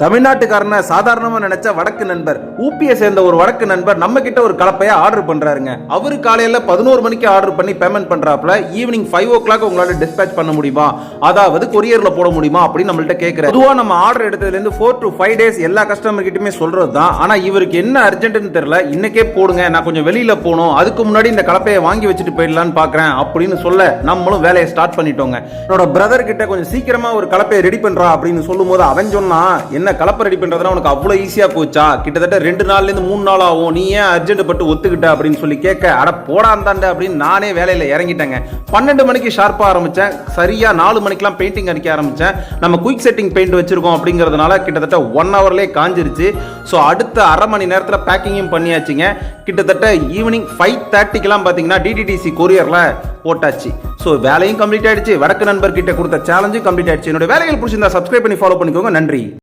தமிழ்நாட்டுக்காரனை சாதாரணமா நினைச்ச வடக்கு நண்பர் ஊபியை சேர்ந்த ஒரு வடக்கு நண்பர் நம்ம கிட்ட ஒரு கலப்பையை ஆர்டர் பண்றாருங்க. அவரு காலையில பதினோரு மணிக்கு ஆர்டர் பண்ணி பேமெண்ட் பண்றாப்ல ஈவினிங் ஃபைவ் ஓ கிளாக் உங்களால டிஸ்பேச் பண்ண முடியுமா? அதாவது கொரியர்ல போட முடியுமா அப்படின்னு நம்மள்ட்ட கேட்கிறாரு பொதுவா நம்ம ஆர்டர் எடுத்ததுல இருந்து ஃபோர் டு ஃபைவ் டேஸ் எல்லா கஸ்டமர் கிட்டயுமே சொல்றது தான் ஆனா இவருக்கு என்ன அர்ஜென்ட்னு தெரியல. இன்னைக்கே போடுங்க நான் கொஞ்சம் வெளியில போகணும் அதுக்கு முன்னாடி இந்த கலப்பையை வாங்கி வச்சுட்டு போயிடலான்னு பாக்குறேன் அப்படின்னு சொல்ல நம்மளும் வேலையை ஸ்டார்ட் பண்ணிட்டோங்க. என்னோட பிரதர் கிட்ட கொஞ்சம் சீக்கிரமா ஒரு கலப்பையை ரெடி பண்றா அப்படின்னு சொல்லும்போது அவன் சொன்னா என்ன கலப்பை ரெடி பண்ணுறதுனா உனக்கு அவ்வளோ ஈஸியாக போச்சா? கிட்டத்தட்ட ரெண்டு நாள்லேருந்து மூணு நாள் ஆகும். நீ ஏன் அர்ஜென்ட் பட்டு ஒத்துக்கிட்ட அப்படின்னு சொல்லி கேட்க அட போடாந்தாண்ட அப்படின்னு நானே வேலையில் இறங்கிட்டேங்க. பன்னெண்டு மணிக்கு ஷார்ப்பாக ஆரம்பித்தேன் சரியாக நாலு மணிக்கெல்லாம் பெயிண்டிங் அடிக்க ஆரம்பித்தேன் நம்ம குயிக் செட்டிங் பெயிண்ட் வச்சுருக்கோம் அப்படிங்கிறதுனால கிட்டத்தட்ட ஒன் ஹவர்லேயே காஞ்சிருச்சு. ஸோ அடுத்த அரை மணி நேரத்தில் பேக்கிங்கும் பண்ணியாச்சுங்க. கிட்டத்தட்ட ஈவினிங் ஃபைவ் தேர்ட்டிக்கெல்லாம் பார்த்தீங்கன்னா டிடிடிசி கொரியரில் போட்டாச்சு. ஸோ வேலையும் கம்ப்ளீட் ஆயிடுச்சு. வடக்கு நண்பர்கிட்ட கொடுத்த சேலஞ்சும் கம்ப்ளீட் ஆயிடுச்சு. என்னோட வேலைகள் பிடிச்சிருந்தா சப்ஸ்கிரைப் பண்ணி ஃபாலோ பண்ணிக்கோங்க. நன்றி.